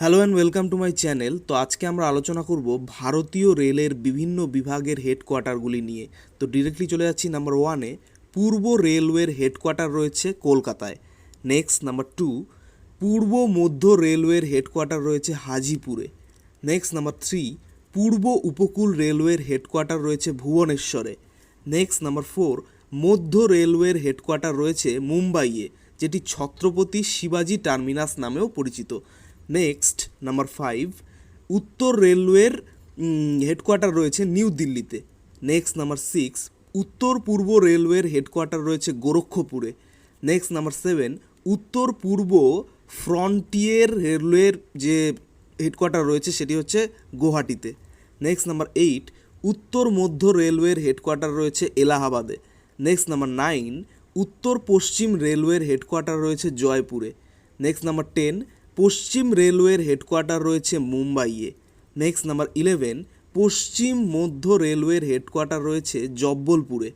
Hello and welcome to my channel তো আজকে আমরা আলোচনা করব ভারতীয় রেলের বিভিন্ন বিভাগের হেডকোয়ার্টারগুলি নিয়ে। তো ডিরেক্টলি চলে যাচ্ছি নাম্বার ওয়ানে পূর্ব রেলওয়ের হেডকোয়ার্টার রয়েছে কলকাতায়। নেক্সট নাম্বার টু পূর্ব মধ্য রেলওয়ের হেডকোয়ার্টার রয়েছে হাজিপুরে। নেক্সট নাম্বার থ্রি পূর্ব উপকূল রেলওয়ের হেডকোয়ার্টার রয়েছে ভুবনেশ্বরে। নেক্সট নাম্বার ফোর মধ্য রেলওয়ের হেডকোয়ার্টার রয়েছে মুম্বাইয়ে, যেটি ছত্রপতি শিবাজি টার্মিনাস নামেও পরিচিত। নেক্সট নাম্বার ফাইভ উত্তর রেলওয়ের হেডকোয়ার্টার রয়েছে নিউ দিল্লিতে। নেক্সট নাম্বার সিক্স উত্তর পূর্ব রেলওয়ের হেডকোয়ার্টার রয়েছে গোরক্ষপুরে। নেক্সট নাম্বার সেভেন উত্তর পূর্ব ফ্রন্টিয়ার রেলওয়ের যে হেডকোয়ার্টার রয়েছে সেটি হচ্ছে গুয়াহাটিতে। নেক্সট নাম্বার এইট উত্তর মধ্য রেলওয়ের হেডকোয়ার্টার রয়েছে এলাহাবাদে। নেক্সট নাম্বার নাইন উত্তর পশ্চিম রেলওয়ের হেডকোয়ার্টার রয়েছে জয়পুরে। নেক্সট নাম্বার টেন পশ্চিম রেলওয়ের হেডকোয়ার্টার রয়েছে মুম্বাইয়ে। নেক্সট নাম্বার ইলেভেন, পশ্চিম মধ্য রেলওয়ের হেডকোয়ার্টার রয়েছে জব্বলপুরে।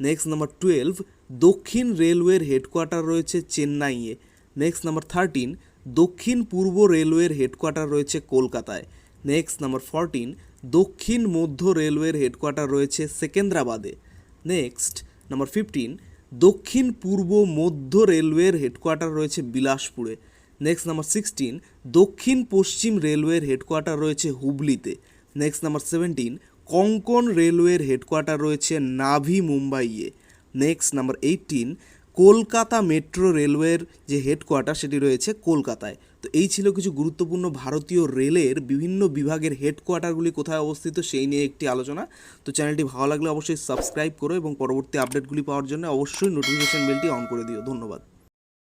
নেক্সট নাম্বার টুয়েলভ, দক্ষিণ রেলওয়ের হেডকোয়ার্টার রয়েছে চেন্নাইয়ে। নেক্সট নাম্বার থার্টিন, দক্ষিণ পূর্ব রেলওয়ের হেডকোয়ার্টার রয়েছে কলকাতায়। নেক্সট নাম্বার ফরটিন, দক্ষিণ মধ্য রেলওয়ের হেডকোয়ার্টার রয়েছে সেকেন্দ্রাবাদে। নেক্সট নাম্বার ফিফটিন, দক্ষিণ পূর্ব মধ্য রেলওয়ের হেডকোয়ার্টার রয়েছে বিলাসপুরে। নেক্সট নাম্বার সিক্সটিন দক্ষিণ পশ্চিম রেলওয়ের হেডকোয়ার্টার রয়েছে হুবলিতে। নেক্সট নাম্বার সেভেন্টিন কঙ্কন রেলওয়ের হেডকোয়ার্টার রয়েছে নাভি, মুম্বাইয়ে। Next number eighteen Kolkata metro রেলওয়ের যে হেডকোয়ার্টার সেটি রয়েছে কলকাতায়। তো এই ছিল কিছু গুরুত্বপূর্ণ ভারতীয় রেলের বিভিন্ন বিভাগের হেডকোয়ার্টারগুলি কোথায় অবস্থিত সেই নিয়ে একটি আলোচনা। তো চ্যানেলটি ভালো লাগলে অবশ্যই সাবস্ক্রাইব করো এবং পরবর্তী আপডেটগুলি পাওয়ার জন্য অবশ্যই নোটিফিকেশন বেলটি অন করে দিও। ধন্যবাদ।